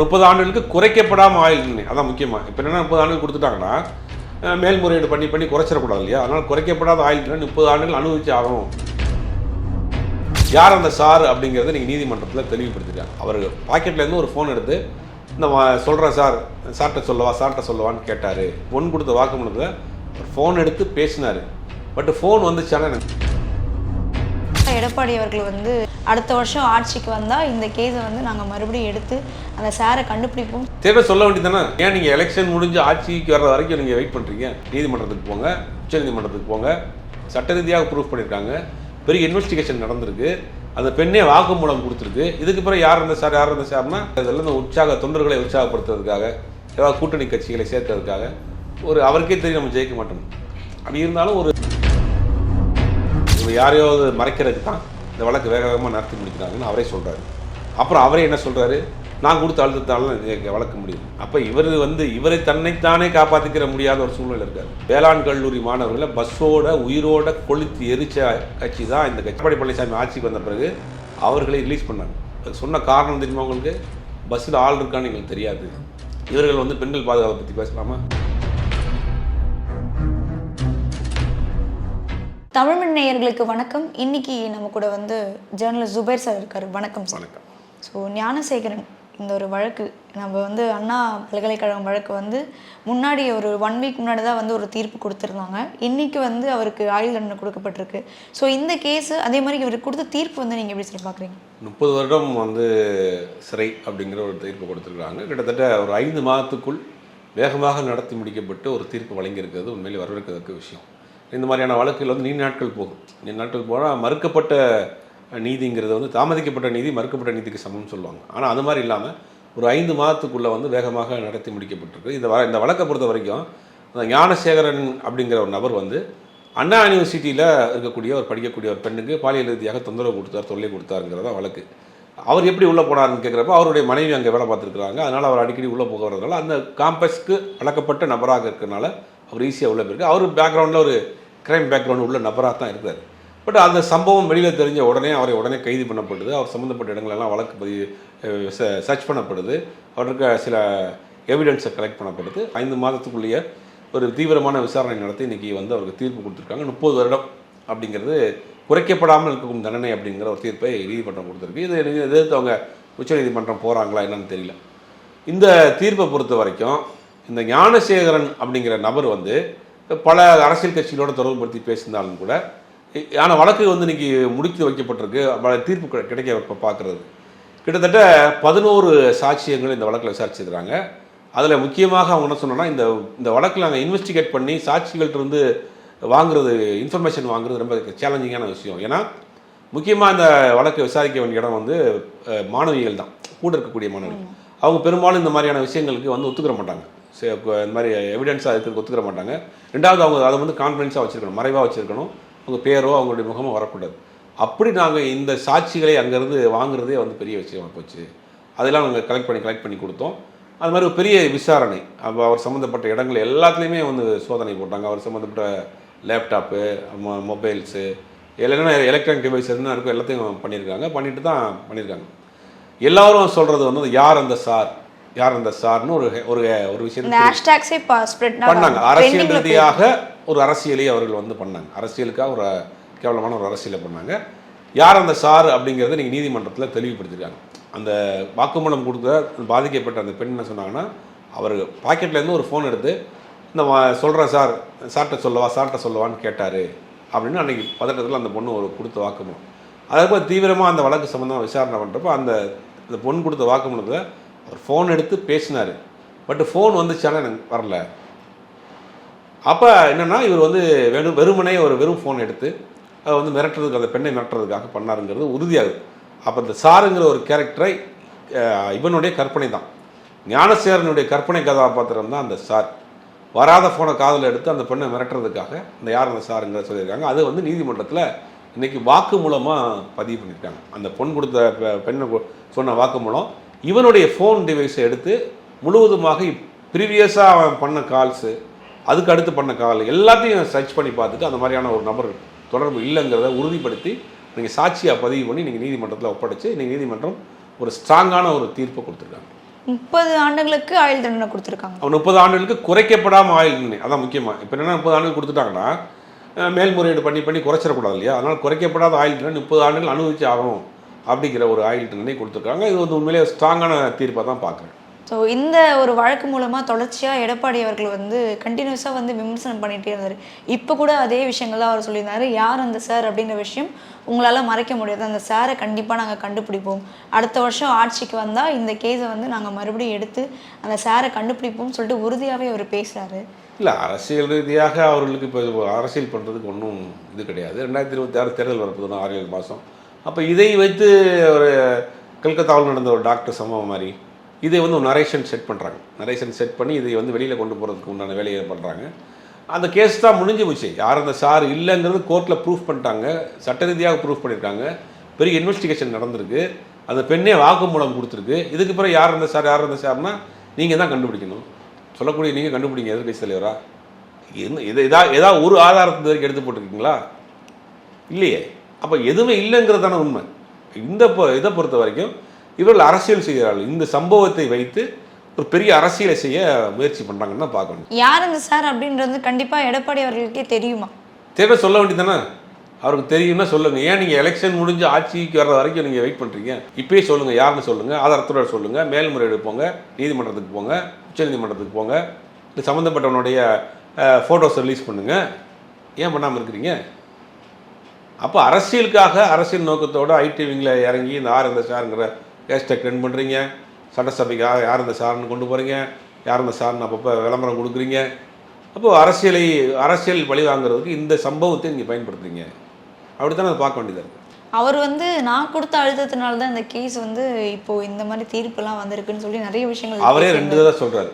முப்பது ஆண்டுகளுக்கு குறைக்கப்படாமல் ஆயுள் அதான் முக்கியமாக இப்போ என்னென்னா முப்பது ஆண்டுகள் கொடுத்துட்டாங்கன்னா மேல்முறையீடு பண்ணி பண்ணி குறைச்சிடக்கூடாது இல்லையா? அதனால் குறைக்கப்படாத ஆயுள் முப்பது ஆண்டுகள் அனுபவிச்சு ஆகணும் யார் அந்த சார் அப்படிங்கிறத நீங்கள் நீதிமன்றத்தில் தெளிவுபடுத்திருக்காங்க. அவர் பாக்கெட்லேருந்து ஒரு ஃபோன் எடுத்து இந்த சொல்கிறேன் சார் சார்கிட்ட சொல்லவா சார்கிட்ட சொல்லவான்னு கேட்டார். பொன் கொடுத்த வாக்குமூலத்தில் ஃபோன் எடுத்து பேசினார். பட் ஃபோன் வந்துச்சானே எனக்கு எடப்பாடி அவர்கள் வந்து அடுத்த வருஷம் ஆட்சிக்கு வந்தால் இந்த கேஸை வந்து நாங்கள் மறுபடியும் எடுத்து அந்த சாரை கண்டுபிடிப்போம். தேவை சொல்ல வேண்டியதானே ஏன் நீங்கள் எலெக்ஷன் முடிஞ்சு ஆட்சிக்கு வர்ற வரைக்கும் நீங்கள் வெயிட் பண்ணுறீங்க நீதிமன்றத்துக்கு போங்க உச்சநீதிமன்றத்துக்கு போங்க. சட்ட ரீதியாக ப்ரூஃப் பண்ணியிருக்காங்க. பெரிய இன்வெஸ்டிகேஷன் நடந்திருக்கு. அந்த பெண்ணே வாக்குமூலம் கொடுத்துருக்கு. இதுக்கு பிறகு யார் இருந்த சார் யார் இருந்த சார்னா இதெல்லாம் இந்த உற்சாக தொண்டர்களை உற்சாகப்படுத்துறதுக்காக ஏதாவது கூட்டணி கட்சிகளை சேர்க்கறதுக்காக ஒரு அவருக்கே தெரியும் நம்ம ஜெயிக்க மாட்டோம். அப்படி இருந்தாலும் ஒரு யாரையாவது மறைக்கிறதுக்கு தான் இந்த வழக்கு வேக வேகமாக நடத்தி முடிக்கிறாங்கன்னு அவரே சொல்கிறாரு அப்புறம் அவரே என்ன சொல்கிறாரு நான் கொடுத்த அழுத்தத்தாலும் வளர்க்க முடியும். அப்போ இவர் வந்து இவரை தன்னைத்தானே காப்பாற்றிக்கிற முடியாத ஒரு சூழ்நிலை இருக்கார். வேளாண் கல்லூரி மாணவர்களை பஸ்ஸோட உயிரோட கொளுத்தி எரிச்ச கட்சி தான் இந்த கட்சி. எடப்பாடி பழனிசாமி ஆட்சிக்கு வந்த பிறகு அவர்களை ரிலீஸ் பண்ணாங்க. சொன்ன காரணம் தெரியுமா உங்களுக்கு? பஸ்ஸில் ஆள் இருக்கான்னு எங்களுக்கு தெரியாது. இவர்கள் வந்து பெண்கள் பாதுகாப்பை பற்றி பேசலாமா? தமிழ்மண் நேயர்களுக்கு வணக்கம். இன்னைக்கு நம்ம கூட வந்து ஜேர்னலிஸ்ட் ஜுபைர் சார் இருக்காரு. வணக்கம் சார். வணக்கம். ஸோ ஞானசேகரன் இந்த ஒரு வழக்கு. நம்ம வந்து அண்ணா பல்கலைக்கழகம் வழக்கு வந்து முன்னாடி ஒரு ஒன் வீக் முன்னாடி தான் வந்து ஒரு தீர்ப்பு கொடுத்துருந்தாங்க. இன்னைக்கு வந்து அவருக்கு ஆயுள் தண்டனை கொடுக்கப்பட்டிருக்கு. ஸோ இந்த கேஸ் அதே மாதிரி இவருக்கு கொடுத்த தீர்ப்பு வந்து நீங்கள் எப்படி சார் பார்க்குறீங்க முப்பது வருடம் வந்து சிறை அப்படிங்கிற ஒரு தீர்ப்பு கொடுத்துருக்காங்க கிட்டத்தட்ட ஒரு ஐந்து மாதத்துக்குள் வேகமாக நடத்தி முடிக்கப்பட்டு ஒரு தீர்ப்பு வழங்கியிருக்கிறது. உண்மையிலே வரவேற்கத்தக்க விஷயம். இந்த மாதிரியான வழக்குகள் வந்து நீண்ட நாட்கள் போகும் நீண்ட நாட்கள் போனால் மறுக்கப்பட்ட நீதிங்கிறது வந்து தாமதிக்கப்பட்ட நீதி மறுக்கப்பட்ட நீதிக்கு சமம்னு சொல்லுவாங்க. ஆனால் அது மாதிரி இல்லாமல் ஒரு ஐந்து மாதத்துக்குள்ளே வந்து வேகமாக நடத்தி முடிக்கப்பட்டிருக்கு. இந்த இந்த வழக்கை பொறுத்த வரைக்கும் அந்த ஞானசேகரன் அப்படிங்கிற ஒரு நபர் வந்து அண்ணா யூனிவர்சிட்டியில் இருக்கக்கூடிய ஒரு படிக்கக்கூடிய ஒரு பெண்ணுக்கு பாலியல் ரீதியாக தொந்தரவு கொடுத்தார் தொல்லை கொடுத்தாருங்கிறதா வழக்கு. அவர் எப்படி உள்ளே போனார்னு கேட்குறப்ப அவருடைய மனைவி அங்கே வேலை பார்த்துருக்குறாங்க. அதனால் அவர் அடிக்கடி உள்ளே போக வரதுனால அந்த காம்பஸ்க்கு வழக்கப்பட்ட நபராக இருக்கிறனால அவர் ஈஸியாக உள்ளே போயிருக்கு. அவர் பேக்ரவுண்டில் ஒரு கிரைம் பேக்ரவுண்ட் உள்ள நபராக தான் இருக்கிறார். பட் அந்த சம்பவம் வெளியில் தெரிஞ்ச உடனே அவரை உடனே கைது பண்ணப்படுது. அவர் சம்மந்தப்பட்ட இடங்களெல்லாம் வழக்கு பதிவு சர்ச் பண்ணப்படுது. அவருக்கு சில எவிடன்ஸை கலெக்ட் பண்ணப்படுது. ஐந்து மாதத்துக்குள்ளேயே ஒரு தீவிரமான விசாரணை நடத்தி இன்றைக்கி வந்து அவருக்கு தீர்ப்பு கொடுத்துருக்காங்க. முப்பது வருடம் அப்படிங்கிறது குறைக்கப்படாமல் இருக்கும் தண்டனை அப்படிங்கிற ஒரு தீர்ப்பை நீதிமன்றம் கொடுத்துருக்கு. இது இது எதிர்த்து அவங்க உச்சநீதிமன்றம் போகிறாங்களா என்னன்னு தெரியல. இந்த தீர்ப்பை பொறுத்த வரைக்கும் இந்த ஞானசேகரன் அப்படிங்கிற நபர் வந்து பல அரசியல் கட்சிகளோட தொடர்புபடுத்தி பேசியிருந்தாலும் கூட ஆனால் வழக்கு வந்து இன்னைக்கு முடித்து வைக்கப்பட்டிருக்கு. பல தீர்ப்பு கிடை- கிடைக்க இப்போ பார்க்குறது கிட்டத்தட்ட பதினோரு சாட்சியங்கள் இந்த வழக்கில் விசாரிச்சிருக்கிறாங்க. அதில் முக்கியமாக அவங்க என்ன சொன்னோன்னா இந்த இந்த வழக்கில் நாங்கள் இன்வெஸ்டிகேட் பண்ணி சாட்சிகள்ட்ட இருந்து வாங்குறது இன்ஃபர்மேஷன் வாங்குறது ரொம்ப சேலஞ்சிங்கான விஷயம். ஏன்னா முக்கியமாக இந்த வழக்கை விசாரிக்க வேண்டிய இடம் வந்து மாணவிகள் தான். கூட இருக்கக்கூடிய மாணவிகள் அவங்க பெரும்பாலும் இந்த மாதிரியான விஷயங்களுக்கு வந்து ஒத்துக்கிற மாட்டாங்க. இந்த மாதிரி எவிடன்ஸாக இருக்கிறது ஒத்துக்கிற மாட்டாங்க. ரெண்டாவது அவங்க அதை வந்து கான்ஃபிடன்ஸாக வச்சுருக்கணும் மறைவாக வச்சுருக்கணும். அவங்க பேரோ அவங்களுடைய முகமோ வரக்கூடாது. அப்படி நாங்கள் இந்த சாட்சிகளை அங்கேருந்து வாங்குறதே வந்து பெரிய விஷயமா போச்சு. அதெல்லாம் நாங்கள் கலெக்ட் பண்ணி கலெக்ட் பண்ணி கொடுத்தோம். அது மாதிரி ஒரு பெரிய விசாரணை. அப்போ அவர் சம்மந்தப்பட்ட இடங்கள் எல்லாத்துலேயுமே வந்து சோதனை போட்டாங்க. அவர் சம்மந்தப்பட்ட லேப்டாப்பு மொபைல்ஸு இல்லைன்னா எலக்ட்ரானிக் டிவைஸ் என்ன இருக்கும் எல்லாத்தையும் பண்ணியிருக்காங்க. பண்ணிட்டு தான் பண்ணியிருக்காங்க. எல்லாரும் சொல்கிறது வந்து யார் அந்த சார்? யார் அந்த சார்னு ஒரு ஒரு ஒரு விஷயம் பண்ணாங்க. அரசியல் ரீதியாக ஒரு அரசியலை அவர்கள் வந்து பண்ணாங்க. அரசியலுக்காக ஒரு கேவலமான ஒரு அரசியலை பண்ணாங்க. யார் அந்த சார் அப்படிங்கிறத நீங்கள் நீதிமன்றத்தில் தெளிவுபடுத்திருக்காங்க. அந்த வாக்குமூலம் கொடுத்த பாதிக்கப்பட்ட அந்த பெண் என்ன சொன்னாங்கன்னா அவர் பாக்கெட்லேருந்து ஒரு ஃபோன் எடுத்து இந்த சொல்கிறேன் சார் சார்கிட்ட சொல்லவா சார்கிட்ட சொல்லவான்னு கேட்டார். அப்படின்னு அன்றைக்கி பதட்டத்தில் அந்த பொண்ணு ஒரு கொடுத்த வாக்குமூலம். அதுக்கப்புறம் தீவிரமாக அந்த வழக்கு சம்மந்தமாக விசாரணை பண்ணுறப்போ அந்த அந்த பொண்ணு கொடுத்த வாக்குமூலத்தில் அவர் ஃபோன் எடுத்து பேசினார். பட் ஃபோன் வந்துச்சானா எனக்கு வரல. அப்போ என்னென்னா இவர் வந்து வெறும் வெறுமனே ஒரு வெறும் ஃபோன் எடுத்து அதை வந்து மிரட்டுறதுக்கு அந்த பெண்ணை மிரட்டுறதுக்காக பண்ணாருங்கிறது உறுதியாகுது. அப்போ இந்த சாருங்கிற ஒரு கேரக்டரை இவனுடைய கற்பனை தான். ஞானசேரனுடைய கற்பனை கதாபாத்திரம் தான் அந்த சார். வராத ஃபோனை காதில் எடுத்து அந்த பெண்ணை மிரட்டுறதுக்காக இந்த யார் அந்த சாருங்கிற சொல்லியிருக்காங்க. அது வந்து நீதிமன்றத்தில் இன்றைக்கி வாக்கு மூலமாக பதிவு பண்ணியிருக்காங்க. அந்த பொன் கொடுத்த பெண்ணை சொன்ன வாக்கு மூலம் இவனுடைய ஃபோன் டிவைஸை எடுத்து முழுவதுமாக ப்ரீவியஸாக அவன் பண்ண கால்ஸு அதுக்கு அடுத்து பண்ண கால் எல்லாத்தையும் சர்ச் பண்ணி பார்த்துட்டு அந்த மாதிரியான ஒரு நபர் தொடர்பு இல்லைங்கிறத உறுதிப்படுத்தி நீங்கள் சாட்சியாக பதிவு பண்ணி நீங்கள் நீதிமன்றத்தில் ஒப்படைச்சு நீங்கள் நீதிமன்றம் ஒரு ஸ்ட்ராங்கான ஒரு தீர்ப்பை கொடுத்துருக்காங்க. முப்பது ஆண்டுகளுக்கு ஆயுள் தண்டனை கொடுத்துருக்காங்க. அவன் முப்பது ஆண்டுகளுக்கு குறைக்கப்படாமல் ஆயுள் தண்டனை. அதான் முக்கியமாக இப்போ என்ன முப்பது ஆண்டுகள் கொடுத்துட்டாங்கன்னா மேல்முறையீடு பண்ணி பண்ணி குறைச்சிடக்கூடாது இல்லையா? அதனால் குறைக்கப்படாத ஆயுள் தண்டனை முப்பது ஆண்டுகள் அனுபவிச்சு ஆகணும். அப்படிங்கிற ஒரு ஆயுள் தண்டனை கொடுத்துருக்காங்க. இது வந்து உண்மையிலேயே ஸ்ட்ராங்கான தீர்ப்பாக தான் பார்க்குறேன். ஸோ இந்த ஒரு வழக்கு மூலமாக தொடர்ச்சியாக எடப்பாடி அவர்கள் வந்து கண்டினியூஸாக வந்து விமர்சனம் பண்ணிகிட்டே இருந்தார். இப்போ கூட அதே விஷயங்கள் தான் அவர் சொல்லியிருந்தாரு. யார் அந்த சார் அப்படின்ற விஷயம் உங்களால் மறைக்க முடியாது. அந்த சாரை கண்டிப்பாக நாங்கள் கண்டுபிடிப்போம். அடுத்த வருஷம் ஆட்சிக்கு வந்தால் இந்த கேஸை வந்து நாங்கள் மறுபடியும் எடுத்து அந்த சாரை கண்டுபிடிப்போம்னு சொல்லிட்டு உறுதியாகவே அவர் பேசுகிறாரு இல்லை அரசியல் ரீதியாக அவர்களுக்கு இப்போ அரசியல் பண்ணுறதுக்கு ஒன்றும் இது கிடையாது. ரெண்டாயிரத்தி இருபத்தி ஆறு தேர்தல் வரப்போது ஆறு ஏழு மாதம் அப்போ இதை வைத்து ஒரு கல்கத்தாவில் நடந்த ஒரு டாக்டர் சம்பவம் மாதிரி இதை வந்து ஒரு நரேஷன் செட் பண்ணுறாங்க நரேஷன் செட் பண்ணி இதை வந்து வெளியில் கொண்டு போகிறதுக்கு உண்டான வேலையை பண்ணுறாங்க அந்த கேஸ் தான் முடிஞ்சு போச்சு. யார் அந்த சார் இல்லைங்கிறது கோர்ட்டில் ப்ரூஃப் பண்ணிட்டாங்க. சட்ட ரீதியாக ப்ரூஃப் பண்ணியிருக்காங்க. பெரிய இன்வெஸ்டிகேஷன் நடந்திருக்கு. அந்த பெண்ணே வாக்குமூலம் கொடுத்துருக்கு. இதுக்கு பிறகு யார் அந்த சார் யார் இருந்த சார்னா நீங்கள் தான் கண்டுபிடிக்கணும். சொல்லக்கூடிய நீங்கள் கண்டுபிடிங்க எதிர்கட்சி தலைவரா. என்ன இதை இதா ஏதாவது ஒரு ஆதாரத்து வரைக்கும் எடுத்து போட்டிருக்கீங்களா? இல்லையே. அப்போ எதுவுமே இல்லைங்கிறது தானே உண்மை. இந்த இதை பொறுத்த வரைக்கும் இவர்கள் அரசியல் செய்கிறார்கள். இந்த சம்பவத்தை வைத்து ஒரு பெரிய அரசியலை செய்ய முயற்சி பண்ணுறாங்கன்னு தான் பார்க்கணும். யார் அந்த சார் அப்படின்றது கண்டிப்பாக எடப்பாடி அவர்களுக்கே தெரியுமா? தேவை சொல்ல வேண்டியதானே அவருக்கு தெரியும்னா சொல்லுங்கள் ஏன் நீங்கள் எலெக்ஷன் முடிஞ்சு ஆட்சிக்கு வர்ற வரைக்கும் நீங்கள் வெயிட் பண்ணுறீங்க இப்பயே சொல்லுங்கள் யாருன்னு சொல்லுங்கள் ஆதாரத்தோட சொல்லுங்கள் மேல்முறையீடு போங்க. நீதிமன்றத்துக்கு போங்க. உச்சநீதிமன்றத்துக்கு போங்க. இது சம்மந்தப்பட்டவனுடைய ஃபோட்டோஸ் ரிலீஸ் பண்ணுங்கள் ஏன் பண்ணாமல் இருக்கிறீங்க? அப்போ அரசியலுக்காக அரசியல் நோக்கத்தோட ஐடிவிங்கில் இறங்கி இந்த ஆர் இந்த சாருங்கிற ஹேஷ்டேக் ரன் பண்ணுறீங்க சட்டசபைக்காக யார் இந்த சார்னு கொண்டு போகிறீங்க யார் இந்த சார்னு அப்பப்போ விளம்பரம் கொடுக்குறீங்க. அப்போது அரசியலை அரசியல் பழி வாங்குறதுக்கு இந்த சம்பவத்தை நீங்கள் பயன்படுத்துறீங்க. அப்படி தானே அதை பார்க்க வேண்டியதாக இருக்குது அவர் வந்து நான் கொடுத்த அழுத்தத்தினால தான் இந்த கேஸ் வந்து இப்போ இந்த மாதிரி தீர்ப்புலாம் வந்திருக்குன்னு சொல்லி நிறைய விஷயங்கள் அவரே. ரெண்டு தடவை சொல்கிறாரு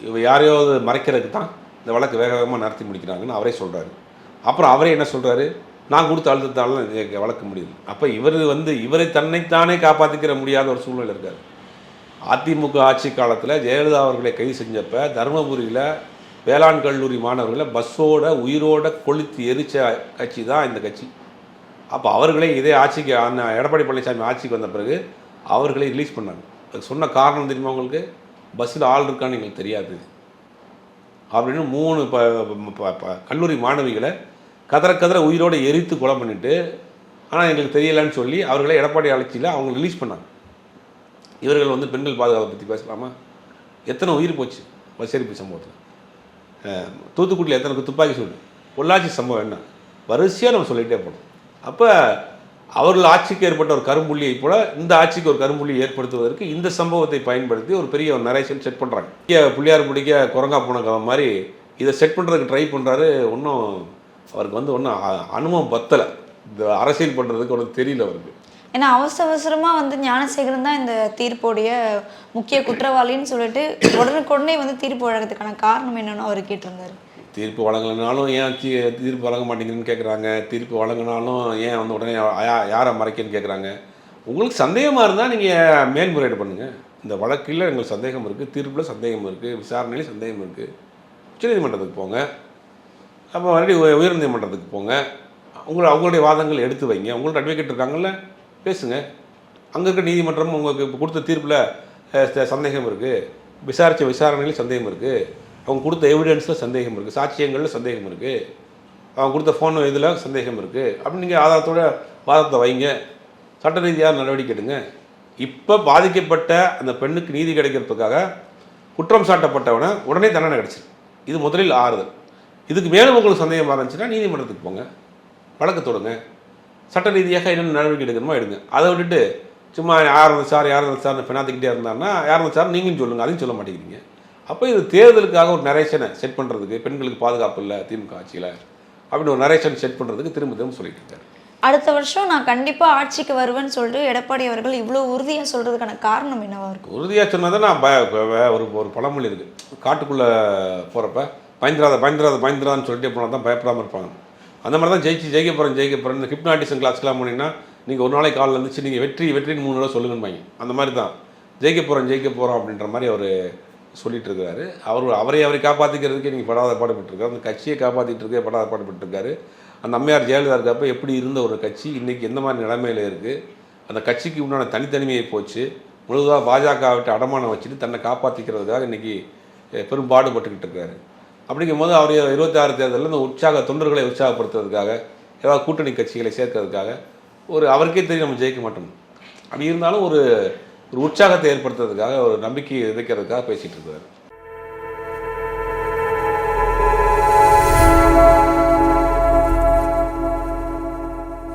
இவ யாரையாவது மறைக்கிறதுக்கு தான் இந்த வழக்கு வேக வேகமாக நடத்தி முடிக்கிறாங்கன்னு அவரே சொல்கிறாரு அப்புறம் அவரே என்ன சொல்கிறாரு நான் கொடுத்த அழுத்தத்தால வளர்க்க இந்த முடியுது அப்போ இவர் வந்து இவரை தன்னைத்தானே காப்பாற்றிக்கிற முடியாத ஒரு சூழ்நிலை இருக்கார். அதிமுக ஆட்சி காலத்தில் ஜெயலலிதா அவர்களை கைது செஞ்சப்போ தருமபுரியில் வேளாண் கல்லூரி மாணவர்களை பஸ்ஸோட உயிரோட கொளுத்தி எரிச்ச கட்சி தான் இந்த கட்சி. அப்போ அவர்களே இதே ஆட்சிக்கு அந்த எடப்பாடி பழனிசாமி ஆட்சிக்கு வந்த பிறகு அவர்களை ரிலீஸ் பண்ணாங்க. அதுக்கு சொன்ன காரணம் தெரியுமா உங்களுக்கு? பஸ்ஸில் ஆள் இருக்கான்னு எங்களுக்கு தெரியாது. அப்படின்னு மூணு ப- ப- கல்லூரி மாணவிகளை கதற கதற உயிரோடு எரித்து கொலை பண்ணிவிட்டு ஆனால் எங்களுக்கு தெரியலைன்னு சொல்லி அவர்களை எடப்பாடி அழைச்சியில் அவங்க ரிலீஸ் பண்ணாங்க. இவர்கள் வந்து பெண்கள் பாதுகாப்பை பற்றி பேசலாமா? எத்தனை உயிர் போச்சு பஸ் எரிப்பு சம்பவத்தில் தூத்துக்குடியில் எத்தனை துப்பாக்கி சூடு? பொள்ளாச்சி சம்பவம் என்ன? வரிசையாக நம்ம சொல்லிகிட்டே போனோம் அப்போ அவர்கள் ஆட்சிக்கு ஏற்பட்ட ஒரு கரும்புள்ளியை போல இந்த ஆட்சிக்கு ஒரு கரும்புள்ளியை ஏற்படுத்துவதற்கு இந்த சம்பவத்தை பயன்படுத்தி ஒரு பெரிய ஒரு நரேஷன் செட் பண்ணுறாங்க பிள்ளையார் பிடிக்க குரங்கா போன மாதிரி இதை செட் பண்ணுறதுக்கு ட்ரை பண்ணுறாரு ஒன்றும் அவருக்கு வந்து ஒன்றும் அனுபவம் பத்தலை. இந்த அரசியல் பண்ணுறதுக்கு ஒன்றும் தெரியல அவருக்கு. ஏன்னா அவசர அவசரமா வந்து ஞானசேகரன் தான் இந்த தீர்ப்போடைய முக்கிய குற்றவாளின்னு சொல்லிட்டு உடனுக்குடனே வந்து தீர்ப்பு வழங்கத்துக்கான காரணம் என்னன்னு அவர் கேட்டிருந்தாரு. தீர்ப்பு வழங்கலைனாலும் ஏன் தீ தீர்ப்பு வழங்க மாட்டேங்கிறீங்கன்னு கேட்குறாங்க தீர்ப்பு வழங்கினாலும் ஏன் வந்து உடனே யாரை மறைக்கன்னு கேட்குறாங்க உங்களுக்கு சந்தேகமாக இருந்தால் நீங்கள் மேல்முறையீடு பண்ணுங்கள் இந்த வழக்கில் எங்களுக்கு சந்தேகம் இருக்குது தீர்ப்பில் சந்தேகம் இருக்குது விசாரணையில சந்தேகம் இருக்குது உச்சநீதிமன்றத்துக்கு போங்க. அப்போ மறுபடியும் உயர் உயர்நீதிமன்றத்துக்கு போங்க. உங்களை அவங்களுடைய வாதங்கள் எடுத்து வைங்க. உங்கள்ட்ட அட்வொகேட் இருக்காங்கல்ல பேசுங்க. அங்கே இருக்க நீதிமன்றம் உங்களுக்கு இப்போ கொடுத்த தீர்ப்பில் சந்தேகம் இருக்குது விசாரித்த விசாரணையில் சந்தேகம் இருக்குது அவங்க கொடுத்த எவிடன்ஸில் சந்தேகம் இருக்குது சாட்சியங்களில் சந்தேகம் இருக்குது அவங்க கொடுத்த ஃபோன் இதில் சந்தேகம் இருக்குது அப்படின்னு நீங்கள் ஆதாரத்தோட வாதத்தை வைங்க. சட்ட ரீதியாக நடவடிக்கை எடுங்க. இப்போ பாதிக்கப்பட்ட அந்த பெண்ணுக்கு நீதி கிடைக்கிறதுக்காக குற்றம் சாட்டப்பட்டவனை உடனே தண்டனை கிடச்சிருக்கு இது முதலில் ஆறுதல். இதுக்கு மேலும் உங்களுக்கு சந்தேகமாக இருந்துச்சுன்னா நீதிமன்றத்துக்கு போங்க. வழக்கு தொடுங்க. சட்ட ரீதியாக என்னென்ன நடவடிக்கை எடுக்கணுமோ எடுங்க. அதை விட்டுட்டு சும்மா யார் இருந்த சார் யார் இருந்த சார் பினாத்திக்கிட்டே இருந்தாருன்னா யார் இருந்த சார் நீங்களும் சொல்லுங்கள் அதையும் சொல்ல மாட்டேங்கிறீங்க. அப்போ இது தேர்தலுக்காக ஒரு நரேஷனை செட் பண்ணுறதுக்கு பெண்களுக்கு பாதுகாப்பு இல்லை திமுக ஆட்சியில் அப்படின்னு ஒரு நரேஷன் செட் பண்ணுறதுக்கு திரும்ப திரும்ப சொல்லிட்டு இருக்காரு. அடுத்த வருஷம் நான் கண்டிப்பா ஆட்சிக்கு வருவேன்னு சொல்லிட்டு எடப்பாடி அவர்கள் இவ்வளோ உறுதியா சொல்றதுக்கான காரணம் என்னவா இருக்கும் உறுதியாக நான் ப ப- ப- ஒரு ஒரு பழமொழி இருக்குது காட்டுக்குள்ளே போகிறப்ப பயந்துராத பயந்துராத பயந்துரான்னு சொல்லிட்டு போனால் தான் பயப்படாமல் இருப்பாங்க. அந்த மாதிரி தான் ஜெயிச்சு ஜெயிக்க போகிறேன் ஜெயிக்க போகிறேன் இந்த ஹிப்னாட்டிசம் கிளாஸ்க்கெலாம் போனீங்கன்னா நீங்கள் ஒரு நாளைக்கு காலில் இருந்துச்சு நீங்கள் வெற்றி வெற்றின்னு மூணு நாள் சொல்லுங்கன்னு அந்த மாதிரி தான். ஜெயிக்க போகிறோம் ஜெயிக்க போகிறோம் அப்படின்ற மாதிரி அவர் சொல்லிட்டு இருக்கிறாரு அவர் அவரை அவரை காப்பாற்றிக்கிறதுக்கே நீங்கள் படாத பாடுபட்டுருக்காரு. அந்த கட்சியை காப்பாற்றிட்டு இருக்கே படாத பாடுபட்டுருக்காரு. அந்த அம்மையார் ஜெயலலிதா இருக்கப்ப எப்படி இருந்த ஒரு கட்சி இன்றைக்கி எந்த மாதிரி நிலைமையில் இருக்குது அந்த கட்சிக்கு உண்டான தனித்தனிமையை போச்சு. முழுதாக பாஜகவிட்ட அடமானம் வச்சுட்டு தன்னை காப்பாற்றிக்கிறதுக்காக இன்றைக்கி பெரும் பாடுபட்டுக்கிட்டு இருக்காரு. அப்படிங்கும் போது அவர் இருபத்தாறு தேர்தலில் இந்த உற்சாக தொண்டர்களை உற்சாகப்படுத்துறதுக்காக ஏதாவது கூட்டணி கட்சிகளை சேர்க்கறதுக்காக ஒரு அவருக்கே தெரியும் நம்ம ஜெயிக்க மாட்டோம். அப்படி இருந்தாலும் ஒரு ஒரு உற்சாகத்தை ஏற்படுத்துறதுக்காக ஒரு நம்பிக்கையை விதைக்கிறதுக்காக பேசிகிட்டு இருக்கிறார்